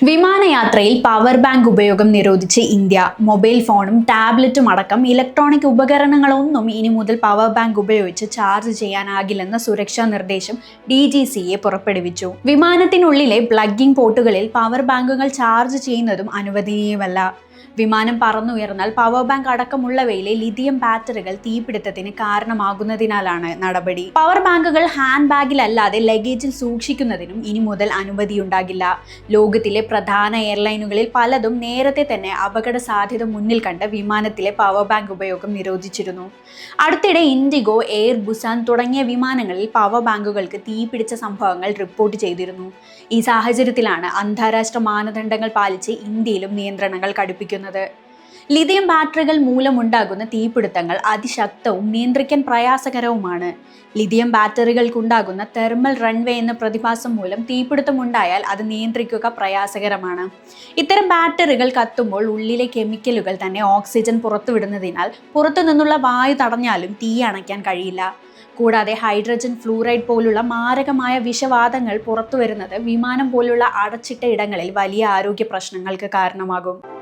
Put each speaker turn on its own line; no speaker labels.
വിമാനയാത്രയിൽ power bank ഉപയോഗം നിരോധിച്ച് India mobile ഫോണും ടാബ്ലറ്റും അടക്കം ഇലക്ട്രോണിക് ഉപകരണങ്ങളൊന്നും ഇനി മുതൽ പവർ ബാങ്ക് ഉപയോഗിച്ച് ചാർജ് ചെയ്യാനാകില്ലെന്ന സുരക്ഷാ നിർദ്ദേശം ഡി ജി സി എ പുറപ്പെടുവിച്ചു. വിമാനത്തിനുള്ളിലെ പ്ലഗിംഗ് പോർട്ടുകളിൽ പവർ ബാങ്കുകൾ ചാർജ് ചെയ്യുന്നതും അനുവദനീയമല്ല. വിമാനം പറന്നുയർന്നാൽ പവർ ബാങ്ക് അടക്കമുള്ളവയിലെ ലിഥിയം ബാറ്ററികൾ തീപിടുത്തത്തിന് കാരണമാകുന്നതിനാലാണ് നടപടി. പവർ ബാങ്കുകൾ ഹാൻഡ് ബാഗിലല്ലാതെ ലഗേജിൽ സൂക്ഷിക്കുന്നതിനും ഇനി മുതൽ അനുമതിയുണ്ടാകില്ല. ലോകത്തിലെ പ്രധാന എയർലൈനുകളിൽ പലതും നേരത്തെ തന്നെ അപകട സാധ്യത മുന്നിൽ കണ്ട് വിമാനത്തിലെ പവർ ബാങ്ക് ഉപയോഗം നിരോധിച്ചിരുന്നു. അടുത്തിടെ ഇൻഡിഗോ എയർ ബുസാൻ തുടങ്ങിയ വിമാനങ്ങളിൽ പവർ ബാങ്കുകൾക്ക് തീപിടിച്ച സംഭവങ്ങൾ റിപ്പോർട്ട് ചെയ്തിരുന്നു. ഈ സാഹചര്യത്തിലാണ് അന്താരാഷ്ട്ര മാനദണ്ഡങ്ങൾ പാലിച്ച് ഇന്ത്യയിലും നിയന്ത്രണങ്ങൾ കടുപ്പിക്കുന്നത്. ലിഥിയം ബാറ്ററികൾ മൂലമുണ്ടാകുന്ന തീപിടുത്തങ്ങൾ അതിശക്തവും നിയന്ത്രിക്കാൻ പ്രയാസകരവുമാണ്. ലിഥിയം ബാറ്ററികൾക്കുണ്ടാകുന്ന തെർമൽ റൺവേ എന്ന പ്രതിഭാസം മൂലം തീപിടുത്തമുണ്ടായാൽ അത് നിയന്ത്രിക്കുക പ്രയാസകരമാണ്. ഇത്തരം ബാറ്ററികൾ കത്തുമ്പോൾ ഉള്ളിലെ കെമിക്കലുകൾ തന്നെ ഓക്സിജൻ പുറത്തുവിടുന്നതിനാൽ പുറത്തു നിന്നുള്ള വായു തടഞ്ഞാലും തീ അണയ്ക്കാൻ കഴിയില്ല. കൂടാതെ ഹൈഡ്രജൻ ഫ്ലൂറൈഡ് പോലുള്ള മാരകമായ വിഷവാതങ്ങൾ പുറത്തുവരുന്നത് വിമാനം പോലുള്ള അടച്ചിട്ട ഇടങ്ങളിൽ വലിയ ആരോഗ്യ പ്രശ്നങ്ങൾക്ക് കാരണമാകും.